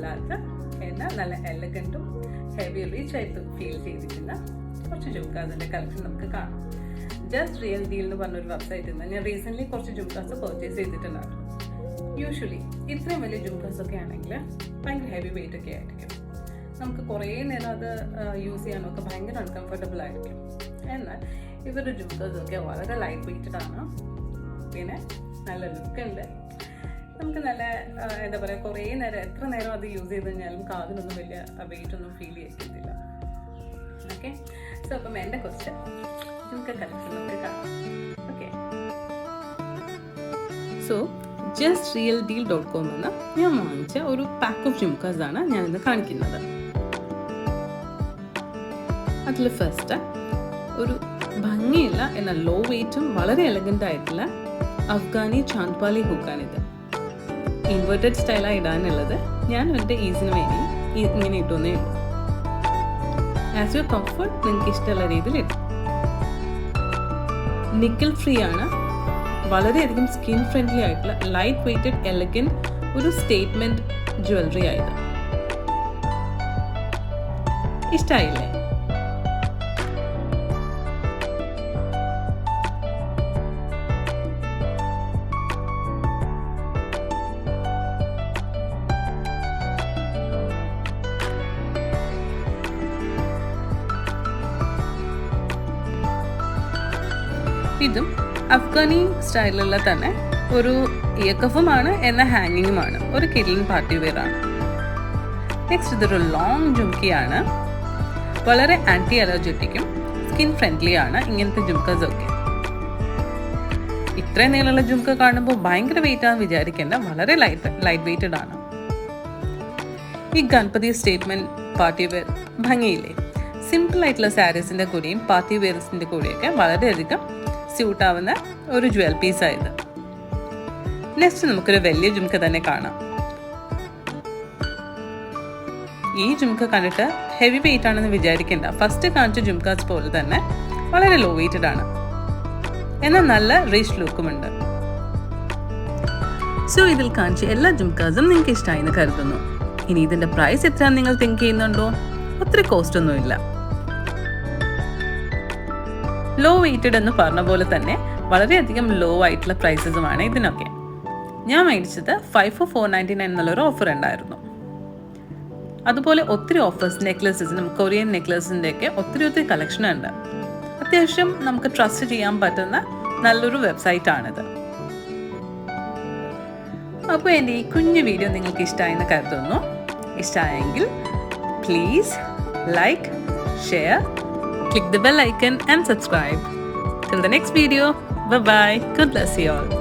അല്ലാത്ത എന്നാൽ നല്ല എലഗന്റും ഹെവി റീച്ച് ആയിട്ട് ഫീൽ ചെയ്തിരിക്കുന്ന കുറച്ച് ജുംക്കാസിന്റെ കളക്ഷൻ നമുക്ക് കാണാം. ജസ്റ്റ് റിയൽ ഡീൽ എന്ന് പറഞ്ഞൊരു വെബ്സൈറ്റിൽ നിന്ന് ഞാൻ റീസെന്റ്ലി കുറച്ച് ജുംക്കാസ് പർച്ചേസ് ചെയ്തിട്ടുണ്ടായിരുന്നു. യൂഷ്വലി ഇത്രയും വലിയ ജുംക്കാസൊക്കെ ആണെങ്കിൽ ഭയങ്കര ഹെവി വെയിറ്റ് ഒക്കെ ആയിരിക്കും. നമുക്ക് കുറേ നേരം അത് യൂസ് ചെയ്യാനൊക്കെ ഭയങ്കര അൺകംഫർട്ടബിൾ ആയിരിക്കും. എന്നാൽ ഇവരുടെ ജുംക്കാസൊക്കെ വളരെ ലൈറ്റ് വെയ്റ്റഡ് ആണ്. പിന്നെ നല്ല ലുക്ക് ഉണ്ട്. നമുക്ക് നല്ല എന്താ പറയുക കുറേ നേരം എത്ര നേരം അത് യൂസ് ചെയ്ത് കഴിഞ്ഞാലും കാതിനൊന്നും വലിയ വെയിറ്റ് ഒന്നും ഫീൽ ചെയ്യത്തില്ല. ഓക്കെ സോ അപ്പം എന്റെ ക്വസ്റ്റ്യൻ നമുക്ക് കളക്ഷൻ നമുക്ക് കാണാം okay so just real deal dot com എന്ന ഞാൻ വാങ്ങിച്ച ഒരു പാക്ക് ഓഫ് ജുംകാസ് ആണ് ഇന്ന് കാണിക്കുന്നത്. അതിൽ ഫസ്റ്റ് ഒരു ഭംഗിയുള്ള എന്നാൽ ലോ വെയിറ്റും വളരെ എലഗന്റ് ആയിട്ടുള്ള അഫ്ഗാനി ചാന്ദ്പാലി ഹുക്കാണിത് ഇൻവേർട്ടഡ് സ്റ്റൈലാണ് ഇടാനുള്ളത്. ഞാൻ എന്റെ ഈസിന് വേണ്ടി ഇങ്ങനെ ഇട്ടുന്നേ ഉള്ളൂ. ആസ് യു കംഫർട്ട് നിങ്ങൾക്ക് ഇഷ്ടമുള്ള രീതിയിൽ ഇടും. നിക്കിൾ ഫ്രീ ആണ്. വളരെയധികം സ്കിൻ ഫ്രണ്ട്ലി ആയിട്ടുള്ള ലൈറ്റ് വെയ്റ്റഡ് എലഗന്റ് ഒരു സ്റ്റേറ്റ്മെന്റ് ജ്വല്ലറി ആയത് ഇഷ്ടായില്ലേ? ഇതും അഫ്ഗാനി സ്റ്റൈലുള്ള തന്നെ ഒരു ഇയക്കഫുമാണ് എന്ന ഹാങ്ങിങ്ങുമാണ്. ഒരു കിഡ്ലിൻ പാർട്ടി വെയർ ആണ് നെക്സ്റ്റ് ഇതൊരു ലോങ് ജുംക്കിയാണ്. വളരെ ആന്റി അലർജറ്റിക്കും സ്കിൻ ഫ്രണ്ട്ലി ആണ് ഇങ്ങനത്തെ ജുംക്കസ് ഒക്കെ ഇത്രയും നീളമുള്ള ജുംക്ക കാണുമ്പോൾ ഭയങ്കര വെയിറ്റ് ആണെന്ന് വിചാരിക്കേണ്ട വളരെ ലൈറ്റ് ലൈറ്റ് വെയിറ്റഡ് ആണ്. ഈ ഗണപതി സ്റ്റേറ്റ്മെന്റ് പാർട്ടി വെയർ ഭംഗിയില്ലേ? സിമ്പിൾ ആയിട്ടുള്ള സാരീസിന്റെ കൂടെയും പാർട്ടി വെയർസിന്റെ കൂടെയൊക്കെ വളരെയധികം സ്യൂട്ട് ആവുന്ന ഒരു ജ്വൽ പീസായത് നെക്സ്റ്റ് നമുക്കൊരു വലിയ ജുംക്ക തന്നെ കാണാം. ഈ ജുംക്ക കണ്ടിട്ട് ഹെവി വെയിറ്റ് ആണെന്ന് വിചാരിക്കേണ്ട. ഫസ്റ്റ് കാണിച്ച ജുംക്കാസ് പോലെ തന്നെ വളരെ ലോ വെയിറ്റഡ് ആണ്. എന്നാൽ നല്ല റിച്ച് ലുക്കുമുണ്ട് സോ ഇതിൽ കാണിച്ച എല്ലാ ജുംക്കാസും നിങ്ങൾക്ക് ഇഷ്ടമായി എന്ന് കരുതുന്നു. ഇനി ഇതിന്റെ പ്രൈസ് എത്രയാണെന്ന് നിങ്ങൾ തിങ്ക് ചെയ്യുന്നുണ്ടോ? ഒത്തിരി കോസ്റ്റ് ഒന്നുമില്ല. ലോ വെയ്റ്റഡ് എന്ന് പറഞ്ഞ പോലെ തന്നെ വളരെയധികം ലോ ആയിട്ടുള്ള പ്രൈസസുമാണ് ഇതിനൊക്കെ. ഞാൻ മേടിച്ചത് five four four ninety nine എന്നുള്ളൊരു ഓഫർ ഉണ്ടായിരുന്നു. അതുപോലെ ഒത്തിരി ഓഫേഴ്സ് നെക്ലസസിനും കൊറിയൻ നെക്ലസിന്റെ ഒക്കെ ഒത്തിരി ഒത്തിരി കളക്ഷൻ ഉണ്ട്. അത്യാവശ്യം നമുക്ക് ട്രസ്റ്റ് ചെയ്യാൻ പറ്റുന്ന നല്ലൊരു വെബ്സൈറ്റ് ആണിത്. അപ്പോൾ എന്റെ ഈ കുഞ്ഞു വീഡിയോ നിങ്ങൾക്ക് ഇഷ്ടമായെന്ന് കരുതുന്നു. ഇഷ്ടമായെങ്കിൽ please like share click the bell icon and subscribe. Till the next video, bye bye. God bless you all.